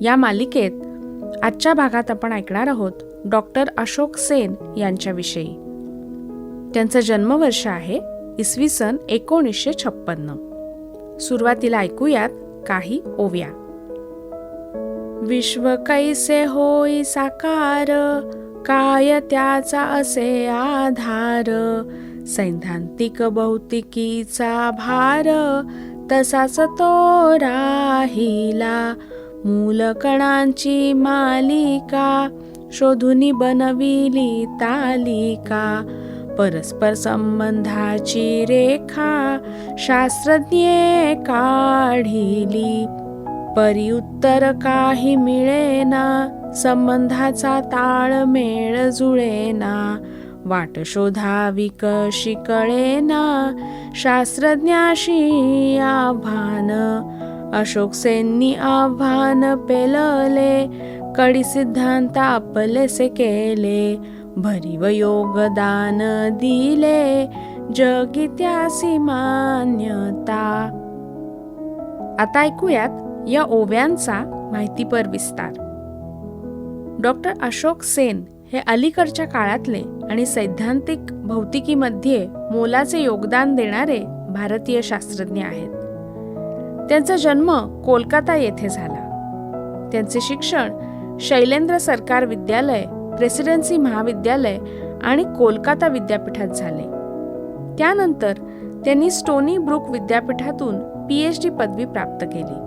या मालिकेत आजच्या भागात आपण ऐकणार आहोत डॉक्टर अशोक सेन यांच्याविषयी. त्यांचं जन्मवर्ष आहे इसवी सन एकोणीसशे छप्पन्न. सुरुवातीला ऐकूयात काही ओव्या. विश्व कैसे होई साकार काय त्याचा असे आधार? सैद्धांतिक भौतिकीचा भार तसाच तो राहिला. मूलकणांची मालिका शोधून बनविली तालिका परस्पर संबंधाची रेखा शास्त्रज्ञे काढिली. परिउत्तर काही मिळेना संबंधाचा ताळमेळ जुळेना वाट शोधावी कशी कळेना शास्त्रज्ञाशी आव्हान अशोकसेननी आव्हान पेलले कडी सिद्धांत आपलेसे केले भरीव योगदान दिले जगित्यासी मान्यता. आता ऐकूयात या ओव्यांचा माहितीपर विस्तार. डॉक्टर अशोक सेन हे अलीकडच्या काळातले आणि सैद्धांतिक भौतिकीमध्ये मोलाचे योगदान देणारे भारतीय शास्त्रज्ञ आहेत. त्यांचा जन्म कोलकाता येथे झाला. त्यांचे शिक्षण शैलेंद्र सरकार विद्यालय प्रेसिडेन्सी महाविद्यालय आणि कोलकाता विद्यापीठात झाले. त्यानंतर त्यांनी स्टोनी ब्रुक विद्यापीठातून पीएच डी पदवी प्राप्त केली.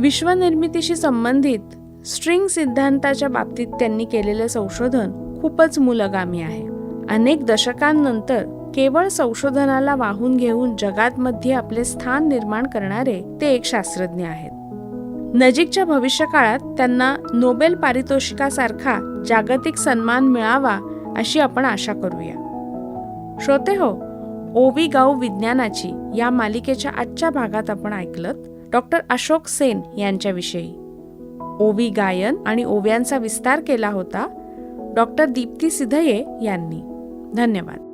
विश्वनिर्मितीशी संबंधित स्ट्रिंग सिद्धांताच्या बाबतीत त्यांनी केलेले संशोधन खूपच मूलगामी आहे. अनेक दशकांनंतर केवळ संशोधनाला वाहून घेऊन जगात मध्ये आपले स्थान निर्माण करणारे ते एक शास्त्रज्ञ आहेत. नजीकच्या भविष्यकाळात त्यांना नोबेल पारितोषिकासारखा जागतिक सन्मान मिळावा अशी आपण आशा करूया. श्रोते हो ओवी गाऊ विज्ञानाची या मालिकेच्या आजच्या भागात आपण ऐकलत डॉक्टर अशोक सेन यांच्याविषयी. ओवी गायन आणि ओव्यांचा विस्तार केला होता डॉक्टर दीप्ती सिधये यांनी. धन्यवाद.